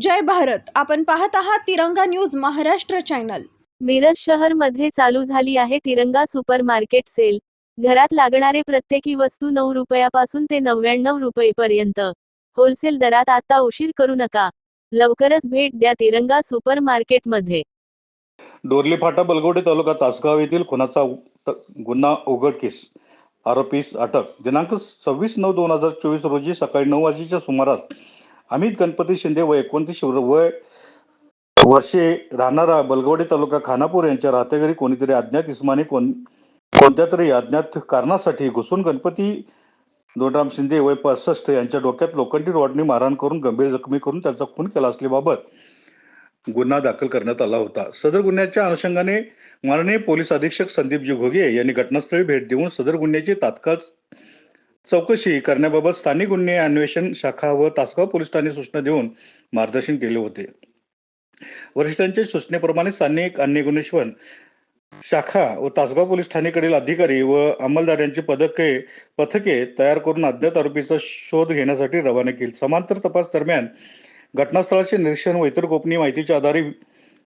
जय भारत. आपण पाहत आहात तिरंगा न्यूज महाराष्ट्र चॅनल. मिरज शहरमध्ये चालू झाली आहे तिरंगा सुपर मार्केट सेल. घरात लागणारे प्रत्येकी वस्तू नऊ रुपयापासून ते नव्याण्णव रुपयेपर्यंत. होलसेल दरात आता उशीर करू नका. लवकरच भेट द्या तिरंगा सुपर मार्केटमध्ये डोरली फाटा बलगवडे तालुका तासगाव येथील खुनाचा गुन्हा उघडकीस आरोपीस अटक. दिनांक सव्वीस नऊ दोन हजार चोवीस रोजी सकाळी नऊ वाजेच्या सुमारास अमित गणपती शिंदे व एकोणतीस वय वर्षे राहणारा बलगवडे तालुका खानापूर यांच्या राहतेघरी कोणीतरी अज्ञात इस्माने कोण कोणत्या तरी अज्ञात कारणासाठी घुसून गणपती दोनराम शिंदे वय पासष्ट यांच्या डोक्यात लोखंडी रॉडने मारहाण करून गंभीर जखमी करून त्यांचा खून केला असल्याबाबत गुन्हा दाखल करण्यात आला होता. सदर गुन्ह्याच्या अनुषंगाने माननीय पोलीस अधीक्षक संदीपजी घोगे यांनी घटनास्थळी भेट देऊन सदर गुन्ह्याची तात्काळ चौकशी करण्याबाबत स्थानिक गुन्हे अन्वेषण शाखा व तासगाव पोलीस ठाणे सूचना देऊन मार्गदर्शन केले होते. वरिष्ठांच्या सूचनेप्रमाणे स्थानिक अन्य गुन्हेश्वर शाखा व तासगाव पोलीस ठाणेकडील अधिकारी व अंमलदारांची पदके पथके तयार करून अज्ञात आरोपीचा शोध घेण्यासाठी रवाना केली. समांतर तपास दरम्यान घटनास्थळाचे निरीक्षण व इतर गोपनीय माहितीच्या आधारे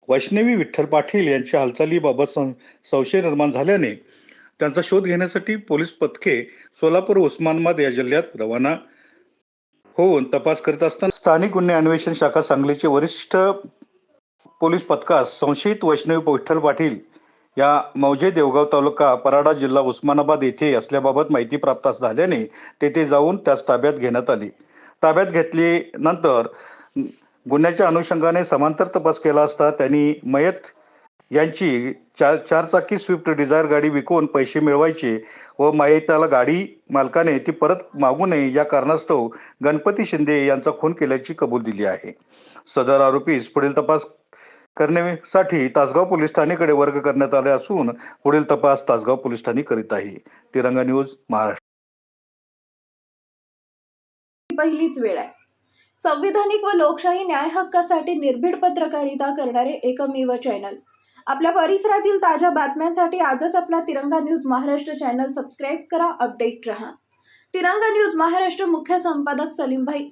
वैष्णवी विठ्ठल पाटील यांच्या हालचालीबाबत सं- संशय निर्माण झाल्याने त्यांचा शोध घेण्यासाठी पोलीस पथके सोलापूर उस्मानाबाद या जिल्ह्यात रवाना होऊन तपास करत असताना स्थानिक गुन्हे अन्वेषण शाखा सांगलीचे वरिष्ठ पोलीस पथकास संशयित वैष्णवी विठ्ठल पाटील या मौजे देवगाव तालुका पराडा जिल्हा उस्मानाबाद येथे असल्याबाबत माहिती प्राप्त झाल्याने तेथे जाऊन त्यास ताब्यात घेण्यात आली. ताब्यात घेतल्यानंतर गुन्ह्याच्या अनुषंगाने समांतर तपास केला असता त्यांनी मयत यांची चार चारचाकी स्विफ्ट डिझायर गाडी विकून पैसे मिळवायचे व मयताला गाडी मालकाने ती परत मागू नये या कारणास्तव गणपती शिंदे यांचा खून केल्याची कबूल दिली आहे. सदर आरोपीस पुढील तपास करण्यासाठी तासगाव पोलीस ठाणेकडे वर्ग करण्यात आले असून पुढील तपास तासगाव पोलीस ठाणे करीत आहे. तिरंगा न्यूज महाराष्ट्र. पहिलीच वेळ आहे. संविधानिक व लोकशाही न्याय हक्कासाठी निर्भीड पत्रकारिता करणारे एकमेव चॅनल. आपल्या परिसरातील ताज्या बातम्यांसाठी आजच आपला Tiranga news Maharashtra channel subscribe करा अपडेट रहा. तिरंगा न्यूज महाराष्ट्र मुख्य संपादक सलीमभाई